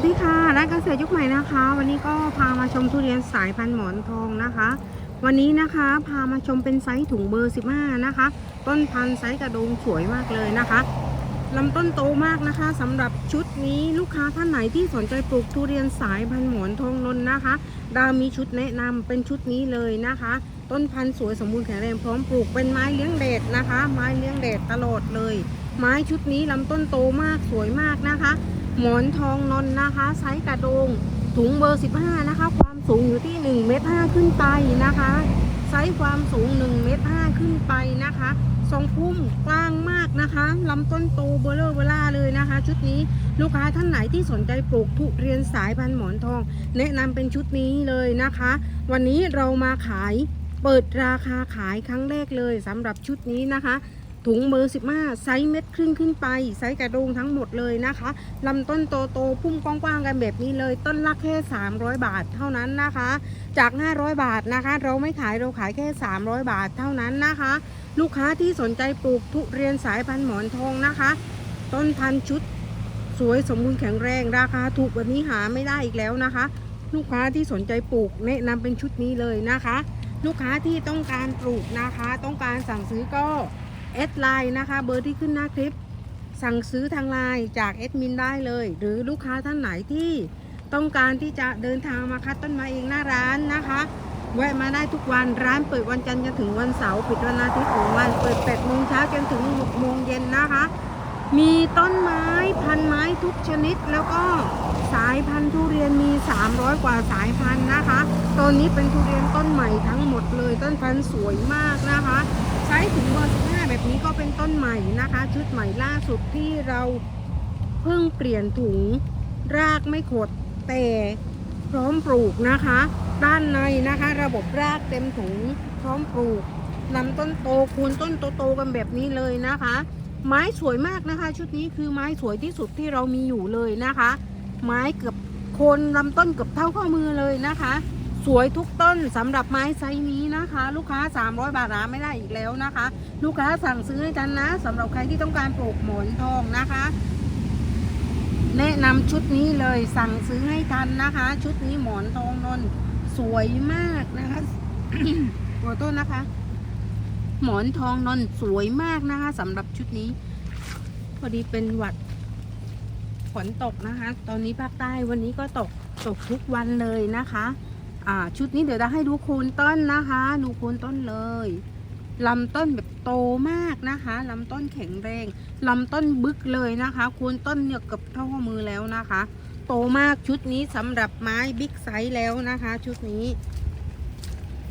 วัสดีค่ะร้านเกษตรยุคใหม่นะคะ วันนี้ก็พามาชมทุเรียนสายพันธุ์หมอนทองนะคะ วันนี้นะคะพามาชมเป็นไซส์ถุงเบอร์ 15 นะคะ ต้นพันธุ์ไซส์กระโดงสวยมากเลยนะคะลำต้นโตมากนะคะสำหรับชุดนี้ลูกค้าท่านไหนที่สนใจปลูกทุเรียนสายพันธุ์หมอนทองนนนะคะ ดาวมีชุดแนะนำเป็นชุดนี้เลยนะคะ ต้นพันธุ์สวยสมบูรณ์แข็งแรงพร้อมปลูกเป็นไม้เลี้ยงเดดนะคะ ไม้เลี้ยงเดดตลอดเลย ไม้ชุดนี้ลำต้นโตมากสวยมากนะคะ หมอนทองนนนะคะ ไซส์กระโดงถุงเบอร์ 15 นะคะ ความสูงอยู่ที่ 1 เมตร 5 ขึ้นไปนะคะ ไซส์ความสูง 1 เมตร 5 ขึ้นไปนะคะทรงพุ่มกว้างมากนะคะลำต้นโตเบลเลอร์เบล่าเลยนะคะ ชุดนี้ลูกค้าท่านไหนที่สนใจปลูกทุเรียนสายพันธุ์หมอนทอง แนะนำเป็นชุดนี้เลยนะคะ วันนี้เรามาขายเปิดราคาขายครั้งแรกเลยสำหรับชุดนี้นะคะ ถุงเบอร์ 15 ไซส์เม็ดครึ่งขึ้นไป ไซส์กระโดงทั้งหมดเลยนะคะลำต้นโตโตพุ่มกว้างๆกันแบบนี้เลย ต้นละแค่ 300 บาทเท่านั้นนะคะ จาก 500 บาทนะคะ เราไม่ขายเราขายแค่ 300 บาทเท่านั้นนะคะ ลูกค้าที่สนใจปลูกทุเรียนสายพันธุ์หมอนทองนะคะ ต้นพันธุ์ชุดสวยสมบูรณ์แข็งแรงราคาถูกแบบนี้หาไม่ได้อีกแล้วนะคะ ลูกค้าที่สนใจปลูกแนะนำเป็นชุดนี้เลยนะคะ ลูกค้าที่ต้องการปลูกนะคะ ต้องการสั่งซื้อก็ แอดไลน์นะคะ เบอร์ที่ขึ้นหน้าคลิป สั่งซื้อทางไลน์จากแอดมินได้เลย หรือลูกค้าท่านไหนที่ต้องการที่จะเดินทางมาคัดต้นไม้เองหน้าร้านนะคะแวะมาได้ทุกวันร้านเปิดวันจันทร์จนถึงวันเสาร์ปิดวันอาทิตย์ของวันเปิด8โมงเช้าจนถึง6โมงเย็นนะคะ มีต้นไม้พันไม้ทุกชนิดแล้วก็สายพันธุ์ทุเรียนมี 300 กว่าสายพันธุ์นะคะ ตอนนี้เป็นทุเรียนต้นใหม่ทั้งหมดเลย ต้นพันธุ์สวยมากนะคะ ใช้ถุงเบอร์15แบบนี้ก็เป็นต้นใหม่นะคะ ชุดใหม่ล่าสุดที่เราเพิ่งเปลี่ยนถุงรากไม่ขดแต่พร้อมปลูกนะคะ ด้านในนะคะ ระบบรากเต็มถุงพร้อมปลูกลำต้นโตคูณต้นโตๆกันแบบนี้เลยนะคะ ไม้สวยมากนะคะ ชุดนี้คือไม้สวยที่สุดที่เรามีอยู่เลยนะคะ ไม้เกือบโคนลำต้นเกือบเท่าข้อมือเลยนะคะ สวยทุกต้นสำหรับไม้ไซส์นี้นะคะ ลูกค้า 300 บาทหาไม่ได้อีกแล้วนะคะ ลูกค้าสั่งซื้อให้ทันนะสำหรับใครที่ต้องการปลูกหมอนทองนะคะ แนะนำชุดนี้เลยสั่งซื้อให้ทันนะคะ ชุดนี้หมอนทองนนสวยมากนะคะขอโทษนะคะ หมอนทองนนสวยมากนะคะสำหรับชุดนี้ พอดีเป็นหวัดฝนตกนะคะ ตอนนี้ภาคใต้วันนี้ก็ตกตกทุกวันเลยนะคะ อ่าชุดนี้เดี๋ยวจะให้ดูโคนต้นนะคะดูโคนต้นเลยลำต้นแบบโตมากนะคะลำต้นแข็งแรงลำต้นบึกเลยนะคะโคนต้นเนี่ยเกือบเท่าข้อมือแล้วนะคะ โตมากชุดนี้สำหรับไม้บิ๊กไซส์แล้วนะคะ ชุดนี้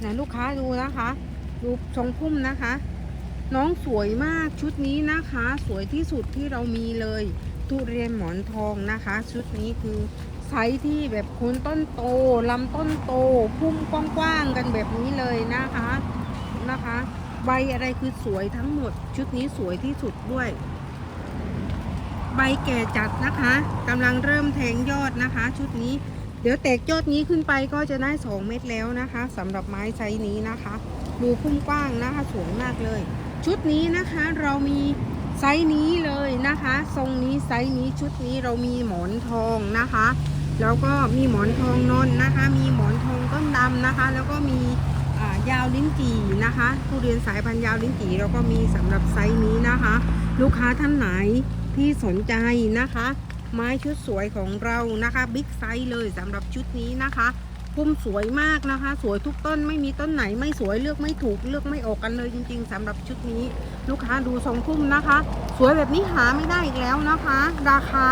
นะลูกค้าดูนะคะ ดูทรงพุ่มนะคะ น้องสวยมากชุดนี้นะคะ สวยที่สุดที่เรามีเลย ทุเรียนหมอนทองนะคะ ชุดนี้คือ ไซส์ที่แบบโคนต้นโตลำต้นโตพุ่มกว้างๆกันแบบนี้เลยนะคะนะคะ ใบอะไรคือสวยทั้งหมด ชุดนี้สวยที่สุดด้วย ใบแก่จัดนะคะกำลังเริ่มแทงยอดนะคะ ชุดนี้ เดี๋ยวแตกยอดนี้ขึ้นไปก็จะได้ 2 เม็ดแล้วนะคะสำหรับไม้ไซส์นี้นะคะ ดูพุ่มกว้างนะคะสวยมากเลย ชุดนี้นะคะเรามี ไซส์นี้เลยนะคะ ทรงนี้ไซส์นี้ชุดนี้เรามีหมอนทองนะคะ แล้วก็มีหมอนทองนนนะคะ มีหมอนทองต้นดำนะคะ แล้วก็มียาวลิ้นจี่นะคะทุเรียนสายพันธุ์ยาวลิ้นจี่เราก็มีสำหรับไซส์นี้นะคะ ลูกค้าท่านไหนที่สนใจนะคะ ไม้ชุดสวยของเรานะคะบิ๊กไซส์เลยสำหรับชุดนี้นะคะ พุ่มสวยมากนะคะ สวยทุกต้นไม่มีต้นไหนไม่สวยเลือกไม่ถูกเลือกไม่ออกกันเลยจริง ๆสำหรับชุดนี้ ลูกค้าดูทรงพุ่มนะคะ สวยแบบนี้หาไม่ได้อีกแล้วนะคะ ราคา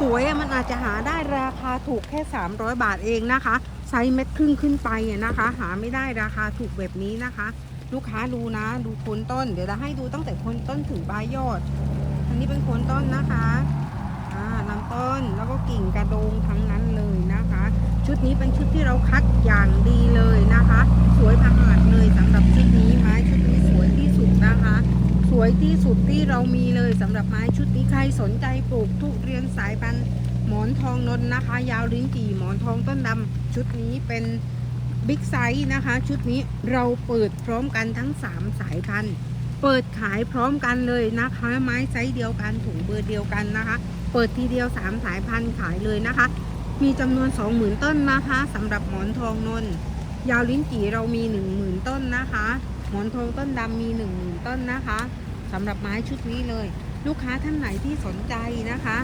สวยมันอาจจะหาได้ราคาถูกแค่ 300 บาทเองนะคะไซส์เม็ดครึ่งขึ้นไปนะคะ หาไม่ได้ราคาถูกแบบนี้นะคะ ลูกค้าดูนะ ดูโคนต้น เดี๋ยวจะให้ดูตั้งแต่โคนต้นถึงปลายยอด อันนี้เป็นโคนต้นนะคะลำต้นแล้วก็กิ่งกระโดงทั้งนั้นเลยนะคะ ชุดนี้เป็นชุดที่เราคัดอย่างดีเลยนะคะ สวยพังอาจเลยสำหรับชุดนี้ไม้ชุดนี้สวยที่สุดนะคะ สวยที่สุดที่เรามีเลยสำหรับไม้ชุดนี้ใครสนใจปลูกทุเรียนสายพันธุ์หมอนทองนนนะคะ ยาวลิ้นจี่หมอนทองต้นดำชุดนี้เป็นบิ๊กไซส์นะคะ ชุดนี้เราเปิดพร้อมกันทั้ง 3 สายพันธุ์เปิดขายพร้อมกันเลยนะคะ ไม้ไซส์เดียวกันถุงเบอร์เดียวกันนะคะ เปิดทีเดียว 3 สายพันธุ์ขายเลยนะคะ มีจำนวน 20,000 ต้นนะคะสำหรับหมอนทองนนยาวลิ้นจี่เรามี 10,000 ต้นนะคะ หมอนทองต้นดำมี 10,000 ต้นนะคะสำหรับไม้ชุดนี้เลย ลูกค้าท่านไหนที่สนใจนะคะ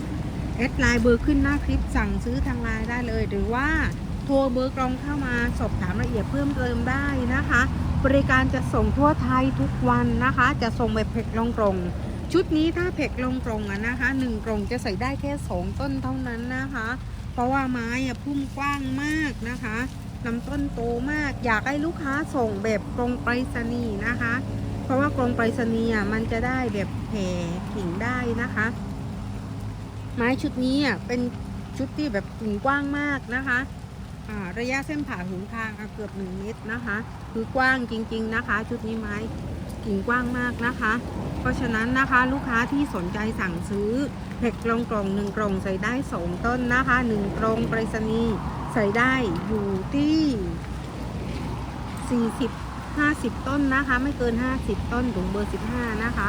แอดไลน์เบอร์ขึ้นหน้าคลิปสั่งซื้อทางไลน์ได้เลย หรือว่าโทรเบอร์กรองเข้ามาสอบถามรายละเอียดเพิ่มเติมได้นะคะ บริการจะส่งทั่วไทยทุกวันนะคะ จะส่งแบบเพ็กลงกรงชุดนี้ถ้าเพ็กลงกรงอะนะคะหนึ่งกรงจะใส่ได้แค่สองต้นเท่านั้นนะคะ เพราะว่าไม้อะพุ่มกว้างมากนะคะลำต้นโตมากอยากให้ลูกค้าส่งแบบกรงไปรษณีย์นะคะ เพราะว่ากรงไปรษณีย์อะมันจะได้แบบแผ่กิ่งได้นะคะ ไม้ชุดนี้อะเป็นชุดที่แบบกิ่งกว้างมากนะคะระยะเส้นผ่าศูนย์กลางเกือบ1เมตรนะคะ คือกว้างจริง ๆ นะคะ ชุดนี้ไม้ กิ่งกว้างมากนะคะ เพราะฉะนั้นนะคะลูกค้าที่สนใจสั่งซื้อเห็กลงกล่องหนึ่งกล่องใส่ได้สองต้นนะคะหนึ่งกล่องไปรษณีย์ใส่ได้อยู่ที่ 40 50 ต้นนะคะ ไม่เกิน 50 ต้นถึงเบอร์ 15 นะคะ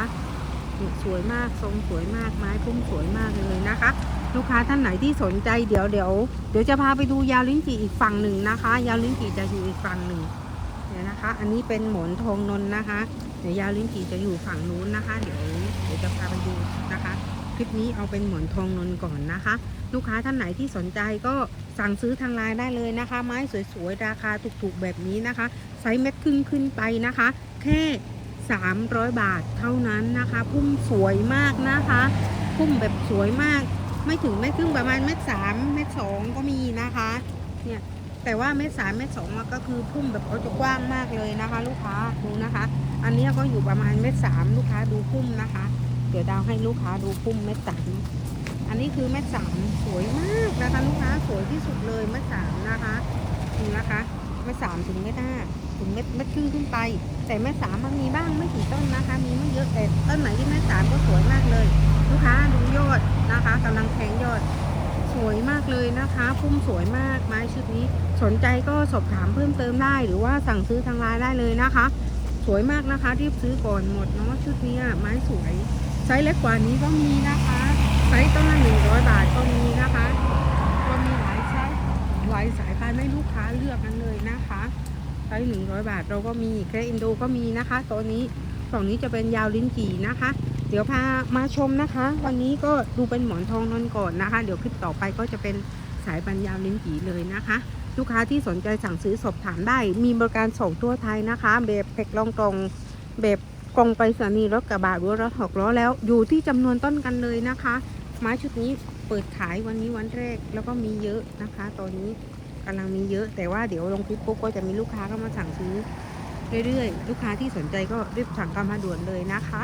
สวยมากทรงสวยมากไม้พุ่มสวยมากเลยนะคะ ลูกค้าท่านไหนที่สนใจเดี๋ยวเดี๋ยวเดี๋ยวจะพาไปดูยาวลิ้นจี่อีกฝั่งหนึ่งนะคะ ยาวลิ้นจี่จะอยู่อีกฝั่งหนึ่งเนี่ยนะคะ อันนี้เป็นหมอนทองนนนะคะ เดี๋ยวยาวลิ้นจี่จะอยู่ฝั่งนู้นนะคะ เดี๋ยวเดี๋ยวจะพาไปดูนะคะ คลิปนี้เอาเป็นหมอนทองนนก่อนนะคะ ลูกค้าท่านไหนที่สนใจก็สั่งซื้อทางไลน์ได้เลยนะคะ ไม้สวยๆ ราคาถูกๆ แบบนี้นะคะ ไซส์เม็ดครึ่งขึ้นไปนะคะ แค่ 300 บาทเท่านั้นนะคะ พุ่มสวยมากนะคะ พุ่มแบบสวยมาก ไม่ถึงเม็ดครึ่งประมาณเม็ดสามเม็ดสองก็มีนะคะ เนี่ยแต่ว่าเม็ดสามเม็ดสองก็คือพุ่มแบบเขาจะกว้างมากเลยนะคะ ลูกค้าดูนะคะ อันนี้ก็อยู่ประมาณเม็ดสามลูกค้าดูพุ่มนะคะ เดี๋ยวดาวให้ลูกค้าดูพุ่มเม็ดสามอันนี้คือเม็ดสามสวยมากนะคะลูกค้าสวยที่สุดเลยเม็ดสามนะคะดูนะคะเม็ดสามถึงเม็ดห้าถึงเม็ดเม็ดครึ่งขึ้นไป แต่เม็ดสามมันมีบ้างไม่กี่ต้นนะคะ มีไม่เยอะแต่ต้นไหนที่เม็ดสามก็สวยมากเลย ลูกค้าดูยอดนะคะกำลังแทงยอดสวยมากเลยนะคะพุ่มสวยมากไม้ชุดนี้ สนใจก็สอบถามเพิ่มเติมได้ หรือว่าสั่งซื้อทางไลน์ได้เลยนะคะ สวยมากนะคะ รีบซื้อก่อนหมดเนาะชุดนี้ไม้สวยไซส์เล็กกว่านี้ก็มีนะคะไซส์ต้นละหนึ่งร้อยบาทก็มีนะคะ ก็มีหลายไซส์หลายสายพันธุ์ให้ลูกค้าเลือกกันเลยนะคะไซส์หนึ่งร้อยบาทเราก็มีแครอินโดก็มีนะคะตัวนี้ฝั่งนี้จะเป็นยาวลิ้นจี่นะคะ เดี๋ยวพามาชมนะคะ วันนี้ก็ดูเป็นหมอนทองนนก่อนนะคะ เดี๋ยวคลิปต่อไปก็จะเป็นสายปัญญาวลิ้นจี่เลยนะคะ ลูกค้าที่สนใจสั่งซื้อสอบถามได้ มีบริการส่งทั่วไทยนะคะ แบบแพ็กลองกล่องแบบกล่องไปรษณีรถกระบะหรือรถหกล้อแล้ว อยู่ที่จำนวนต้นกันเลยนะคะ ไม้ชุดนี้เปิดขายวันนี้วันแรกแล้วก็มีเยอะนะคะ ตอนนี้กำลังมีเยอะ แต่ว่าเดี๋ยวลงคลิปปุ๊บก็จะมีลูกค้าเข้ามาสั่งซื้อเรื่อยๆ ลูกค้าที่สนใจก็รีบสั่งกันมาด่วนเลยนะคะ